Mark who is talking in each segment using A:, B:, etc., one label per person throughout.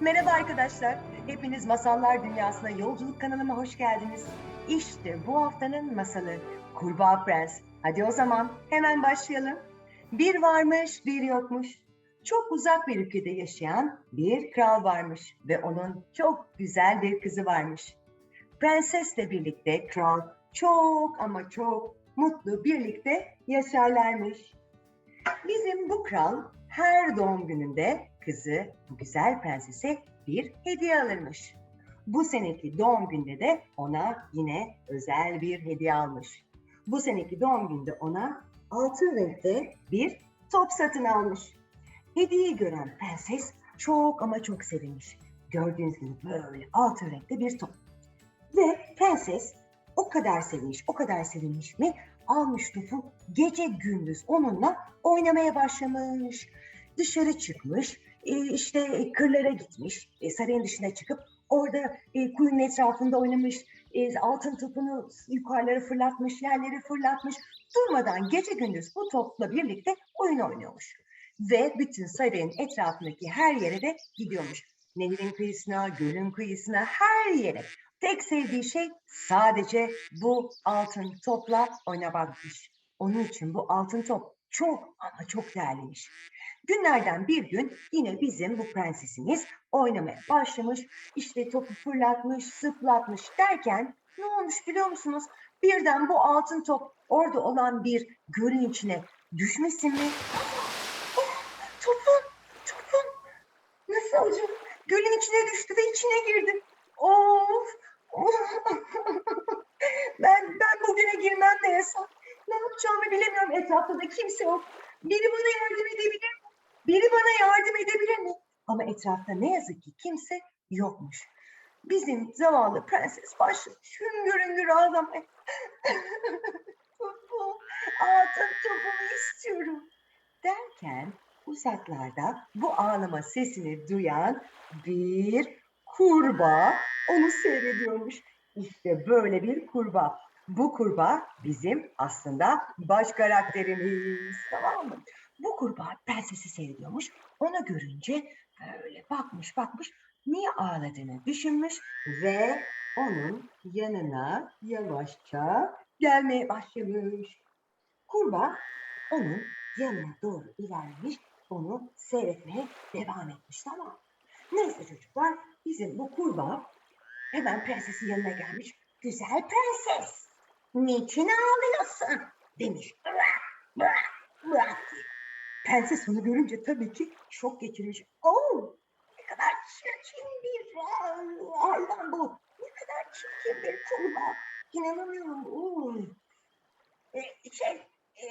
A: Merhaba arkadaşlar. Hepiniz Masallar Dünyası'na yolculuk kanalıma hoş geldiniz. İşte bu haftanın masalı Kurbağa Prens. Hadi o zaman hemen başlayalım. Bir varmış, bir yokmuş. Çok uzak bir ülkede yaşayan bir kral varmış ve onun çok güzel bir kızı varmış. Prensesle birlikte kral çok ama çok mutlu birlikte yaşarlarmış. Bizim bu kral her doğum gününde kızı bu güzel prensese bir hediye alırmış. Bu seneki doğum günde de ona yine özel bir hediye almış. Bu seneki doğum günde ona altın renkte bir top satın almış. Hediyeyi gören prenses çok ama çok sevinmiş. Gördüğünüz gibi böyle altın renkte bir top. Ve prenses o kadar sevinmiş, o kadar sevinmiş mi almış topu gece gündüz onunla oynamaya başlamış. Dışarı çıkmış, işte kırlara gitmiş, e, sarayın dışına çıkıp orada e, kuyunun etrafında oynamış, e, altın topunu yukarılara fırlatmış, yerlere fırlatmış. Durmadan gece gündüz bu topla birlikte oyun oynuyormuş. Ve bütün sarayın etrafındaki her yere de gidiyormuş. Nehrin kıyısına, gölün kıyısına, her yere. Tek sevdiği şey sadece bu altın topla oynamakmış. Onun için bu altın top çok ama çok değerliymiş. Günlerden bir gün yine bizim bu prensesimiz oynamaya başlamış. İşte topu fırlatmış, zıplatmış derken ne olmuş biliyor musunuz? Birden bu altın top orada olan bir gölün içine düşmesin mi? Oh, topun, topun. Nasıl olacak? Gölün içine düştü ve içine girdi. Of! ben ben bugüne girmem ne yasak. Ne yapacağımı bilemiyorum. Etrafta da kimse yok. Biri bana yardım edebilir mi? Biri bana yardım edebilir mi? Ama etrafta ne yazık ki kimse yokmuş. Bizim zavallı prenses başlamış hüngür hüngür ağlamaya. Topu, altın topumu istiyorum. Derken uzaklarda bu ağlama sesini duyan bir kurbağa onu seyrediyormuş. İşte böyle bir kurbağa. Bu kurbağa bizim aslında baş karakterimiz. Tamam mı? Bu kurbağa prensesi seyrediyormuş. Onu görünce böyle bakmış bakmış niye ağladığını düşünmüş ve onun yanına yavaşça gelmeye başlamış. Kurbağa onun yanına doğru ilerlemiş, onu seyretmeye devam etmiş tamam? Neyse çocuklar bizim bu kurbağa hemen prensesin yanına gelmiş. Güzel prenses, niçin ağlıyorsun? demiş. Prenses onu görünce tabii ki şok geçirmiş. Oo, ne kadar çirkin bir hayvan bu. Ne kadar çirkin bir kurbağa. İnanamıyorum. Oo. E, şey, e,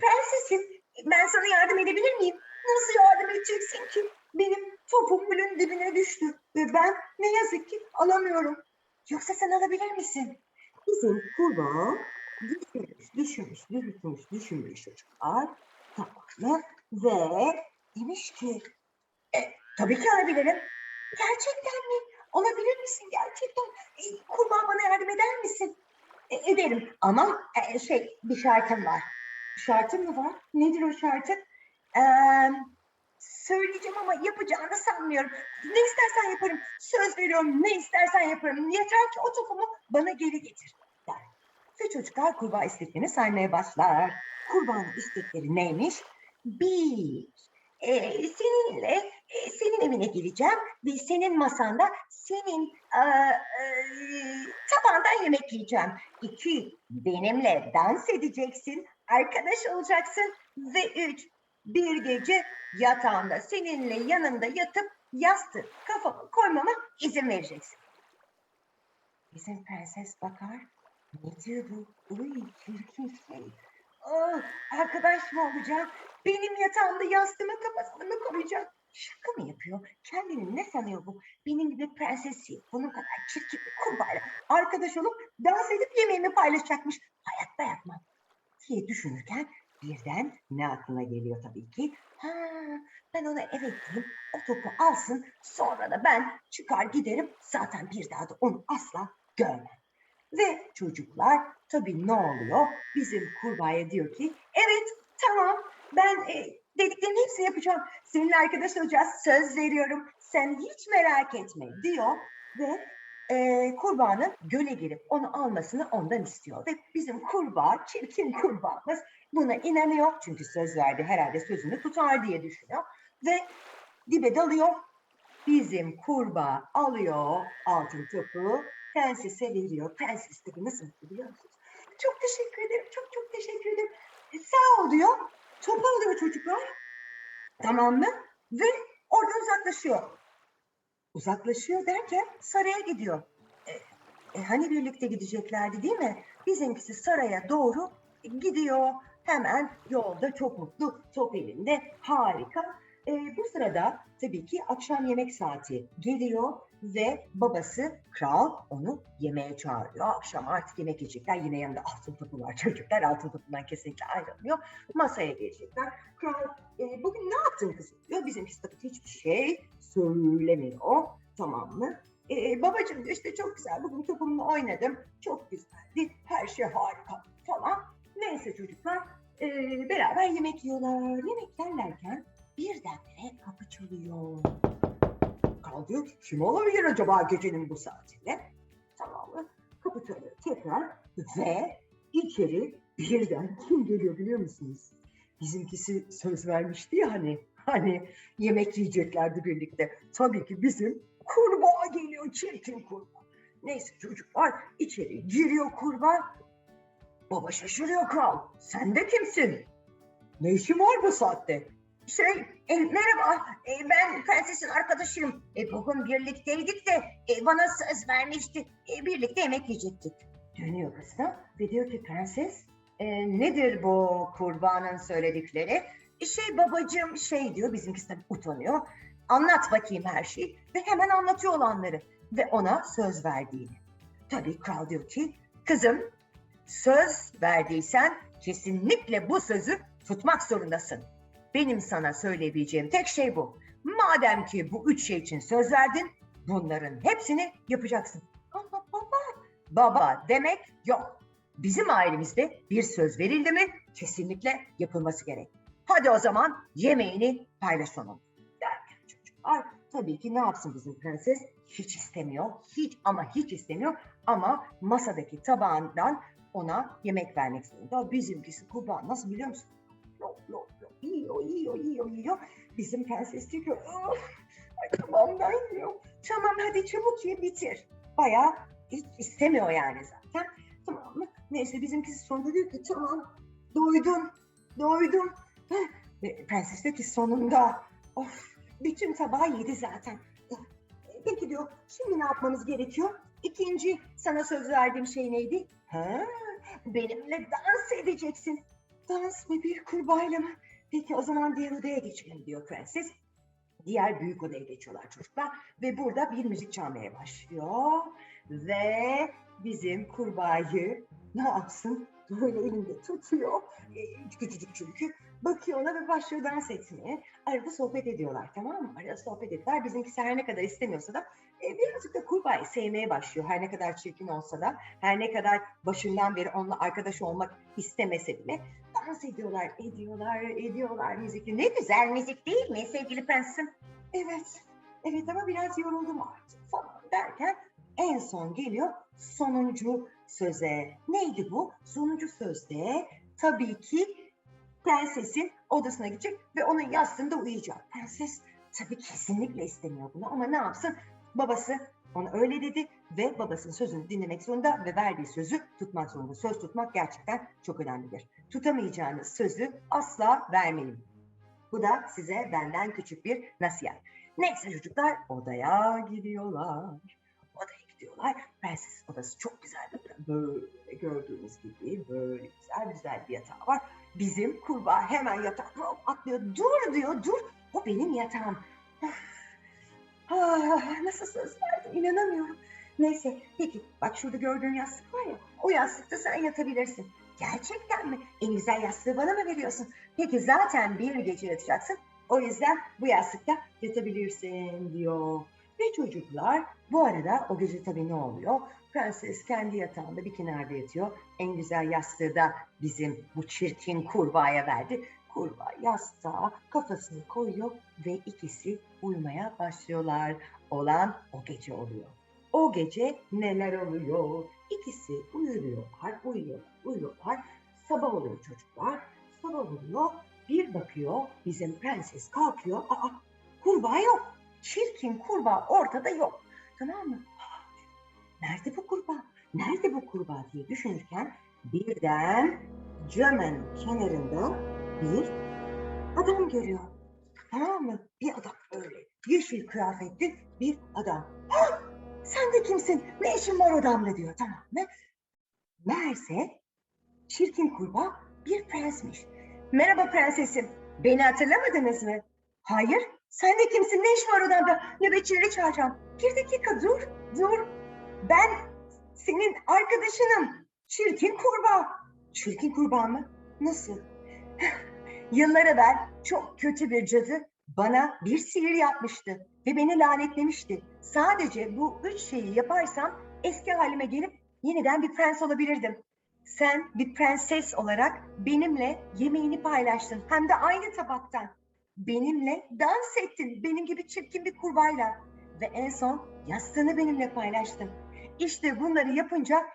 A: prensesim, ben sana yardım edebilir miyim? Nasıl yardım edeceksin ki? Benim topum gölün dibine düştü ve ben ne yazık ki alamıyorum. Yoksa sen alabilir misin? Bizim kurbağa düşünmüş, düşünmüş, düşünmüş, düşünmüş çocuklar. Tamam mı? Ve demiş ki, e, tabii ki alabilirim. Gerçekten mi? Olabilir misin gerçekten? E, kurbağa bana yardım eder misin? E, ederim ama e, şey bir şartım var. Şartın mı var? Nedir o şartın? Eee söyleyeceğim ama yapacağını sanmıyorum. Ne istersen yaparım. Söz veriyorum ne istersen yaparım. Yeter ki o topumu bana geri getir der. Ve çocuklar kurbağa isteklerini saymaya başlar. Kurbağanın istekleri neymiş? Bir, e, seninle e, senin evine geleceğim ve senin masanda senin e, e, tabağından yemek yiyeceğim. İki, benimle dans edeceksin, arkadaş olacaksın. Ve üç, bir gece yatağında seninle yanında yatıp yastığı kafamı koymama izin vereceksin. Bizim prenses bakar. Ne diyor bu? Uy çirkin şey. Oh, arkadaş mı olacak? Benim yatağımda yastığıma kafasını mı koyacak? Şaka mı yapıyor? Kendini ne sanıyor bu? Benim gibi prenses değil. Bunun kadar çirkin bir kurbağayla arkadaş olup dans edip yemeğimi paylaşacakmış. Hayatta yapmam diye düşünürken birden ne aklına geliyor tabii ki? Ha, ben ona evet diyeyim, o topu alsın, sonra da ben çıkar giderim. Zaten bir daha da onu asla görmem. Ve çocuklar tabii ne oluyor? Bizim kurbağaya diyor ki, evet tamam ben e, Dediklerinin hepsini yapacağım. Seninle arkadaş olacağız. Söz veriyorum. Sen hiç merak etme diyor ve e, kurbanın göle girip onu almasını ondan istiyor. Ve bizim kurbağa, çirkin kurbağamız buna inanıyor. Çünkü söz verdi herhalde sözünü tutar diye düşünüyor. Ve dibe dalıyor. Bizim kurbağa alıyor altın topu. Prensese veriyor. Prenses nasıl biliyor musunuz? Çok teşekkür ederim. Çok çok teşekkür ederim. E, sağ ol diyor. Topu alıyor çocuklar. Tamam mı? Ve oradan uzaklaşıyor. Uzaklaşıyor derken saraya gidiyor. E, e, hani birlikte gideceklerdi değil mi? Bizimkisi saraya doğru gidiyor. Hemen yolda çok mutlu, top elinde, harika. E, bu sırada tabii ki akşam yemek saati geliyor ve babası kral onu yemeğe çağırıyor. Akşam artık yemek yiyecekler. Yine yanında altın topu var çocuklar. Altın topundan kesinlikle ayrılmıyor. Masaya gelecekler. Kral e, bugün ne yaptın kızım diyor. Bizimkisi tabii hiçbir şey söylemiyor. Tamam mı? E, babacığım diyor işte çok güzel. Bugün topumla oynadım. Çok güzeldi. Her şey harika falan. Neyse çocuklar e, beraber yemek yiyorlar. Yemek yerlerken birdenbire kapı çalıyor. Ki kim olabilir acaba gecenin bu saatinde? Tamam mı? Kapı çalıyor tekrar ve içeri birden kim geliyor biliyor musunuz? Bizimkisi söz vermişti ya hani hani yemek yiyeceklerdi birlikte. Tabii ki bizim kurbağa geliyor çirkin kurbağa. Neyse çocuklar içeri giriyor kurbağa. Baba şaşırıyor kral. Sen de kimsin? Ne işin var bu saatte? Şey, e, merhaba, e, ben prensesin arkadaşıyım. E, bugün birlikteydik de e, bana söz vermişti. E, birlikte yemek yiyecektik. Dönüyor kızına ve diyor ki prenses, e, nedir bu kurbanın söyledikleri? E, şey babacığım şey diyor, bizimkisi tabii utanıyor. Anlat bakayım her şeyi ve hemen anlatıyor olanları ve ona söz verdiğini. Tabii kral diyor ki, kızım söz verdiysen kesinlikle bu sözü tutmak zorundasın. Benim sana söyleyebileceğim tek şey bu. Madem ki bu üç şey için söz verdin, bunların hepsini yapacaksın. Ama baba, baba demek yok. Bizim ailemizde bir söz verildi mi kesinlikle yapılması gerek. Hadi o zaman yemeğini paylaş onunla. Derken çocuklar tabii ki ne yapsın bizim prenses? Hiç istemiyor, hiç ama hiç istemiyor. Ama masadaki tabağından ona yemek vermek zorunda. Bizimkisi kurban nasıl biliyor musun? Lop lop yiyor yiyor yiyor yiyor. Bizim prenses diyor ki tamam ben yiyorum. Tamam hadi çabuk ye bitir. Bayağı hiç istemiyor yani zaten. Tamam mı? Neyse bizimkisi sonunda diyor ki tamam doydum doydum. Ve Prenses diyor ki sonunda of bütün tabağı yedi zaten. Peki diyor şimdi ne yapmamız gerekiyor? İkinci sana söz verdiğim şey neydi? Ha, benimle dans edeceksin. Dans mı bir kurbağayla mı? Peki o zaman diğer odaya geçelim diyor prenses. Diğer büyük odaya geçiyorlar çocuklar ve burada bir müzik çalmaya başlıyor ve bizim kurbağayı ne yapsın? Böyle elinde tutuyor. Ee, küçücük çünkü. Bakıyor ona ve başlıyor dans etmeye. Arada sohbet ediyorlar tamam mı? Arada sohbet ediyorlar. Bizimkisi her ne kadar istemiyorsa da e, birazcık da kurbağayı sevmeye başlıyor. Her ne kadar çirkin olsa da, her ne kadar başından beri onunla arkadaş olmak istemese bile dans ediyorlar, ediyorlar, ediyorlar müzikli. Ne güzel müzik değil mi sevgili prensim? Evet, evet ama biraz yoruldum artık falan derken en son geliyor sonuncu söze. Neydi bu? Sonuncu sözde tabii ki prensesin odasına gidecek ve onun yastığında uyuyacak. Prenses tabii kesinlikle istemiyor bunu ama ne yapsın? Babası ona öyle dedi ve babasının sözünü dinlemek zorunda ve verdiği sözü tutmak zorunda. Söz tutmak gerçekten çok önemlidir. Tutamayacağınız sözü asla vermeyin. Bu da size benden küçük bir nasihat. Neyse çocuklar odaya gidiyorlar. Odaya gidiyorlar. Prenses odası çok güzel bir. Böyle gördüğünüz gibi böyle güzel güzel bir yatağı var. Bizim kurbağa hemen yatakta atlıyor. Dur diyor dur. O benim yatağım. Ah, nasıl söz verdim inanamıyorum. Neyse peki bak şurada gördüğün yastık var ya o yastıkta sen yatabilirsin. Gerçekten mi? En güzel yastığı bana mı veriyorsun? Peki zaten bir gece yatacaksın. O yüzden bu yastıkta yatabilirsin diyor. Ve çocuklar bu arada o gece tabii ne oluyor? Prenses kendi yatağında bir kenarda yatıyor. En güzel yastığı da bizim bu çirkin kurbağaya verdi. kurbağa yastığa kafasını koyuyor ve ikisi uyumaya başlıyorlar. Olan o gece oluyor. O gece neler oluyor? İkisi uyuyorlar, uyuyorlar, uyuyorlar. Sabah oluyor çocuklar. Sabah oluyor. Bir bakıyor bizim prenses kalkıyor. Aa kurbağa yok. Çirkin kurbağa ortada yok. Tamam mı? Nerede bu kurbağa? Nerede bu kurbağa diye düşünürken birden camın kenarında bir adam görüyor. Tamam mı? Bir adam öyle yeşil kıyafetli bir adam. "Ah, sen de kimsin? Ne işin var odamda diyor tamam mı? Meğerse çirkin kurbağa bir prensmiş. Merhaba prensesim. Beni hatırlamadınız mı? Hayır. Sen de kimsin? Ne iş var odamda? Nöbetçileri çağıracağım. Bir dakika dur. Dur. Ben senin arkadaşınım. Çirkin kurbağa. Çirkin kurbağa mı? Nasıl? Yıllar evvel çok kötü bir cadı bana bir sihir yapmıştı ve beni lanetlemişti. Sadece bu üç şeyi yaparsam eski halime gelip yeniden bir prens olabilirdim. Sen bir prenses olarak benimle yemeğini paylaştın hem de aynı tabaktan. Benimle dans ettin benim gibi çirkin bir kurbağayla ve en son yastığını benimle paylaştın. İşte bunları yapınca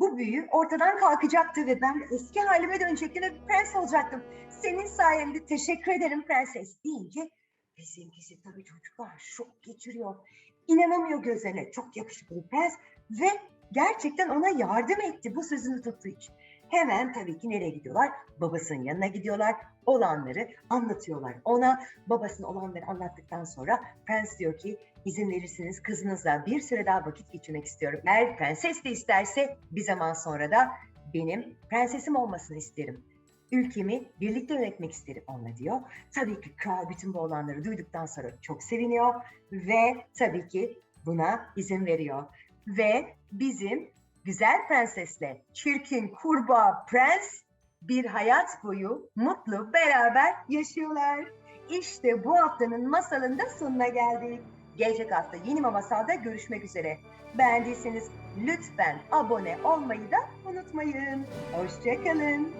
A: bu büyü ortadan kalkacaktı ve ben eski halime dönecektim ve prens olacaktım. Senin sayende teşekkür ederim prenses deyince bizimkisi tabii çocuklar şok geçiriyor. İnanamıyor gözlerine çok yakışıklı prens ve gerçekten ona yardım etti bu sözünü tuttuğu için. Hemen tabii ki nereye gidiyorlar? Babasının yanına gidiyorlar. Olanları anlatıyorlar. Ona babasının olanları anlattıktan sonra prens diyor ki izin verirseniz kızınızla bir süre daha vakit geçirmek istiyorum. Eğer prenses de isterse bir zaman sonra da benim prensesim olmasını isterim. Ülkemi birlikte yönetmek isterim onunla diyor. Tabii ki kral bütün bu olanları duyduktan sonra çok seviniyor ve tabii ki buna izin veriyor. Ve bizim güzel prensesle çirkin kurbağa prens bir hayat boyu mutlu beraber yaşıyorlar. İşte bu haftanın masalında sonuna geldik. Gelecek hafta yeni masalda görüşmek üzere. Beğendiyseniz lütfen abone olmayı da unutmayın. Hoşçakalın.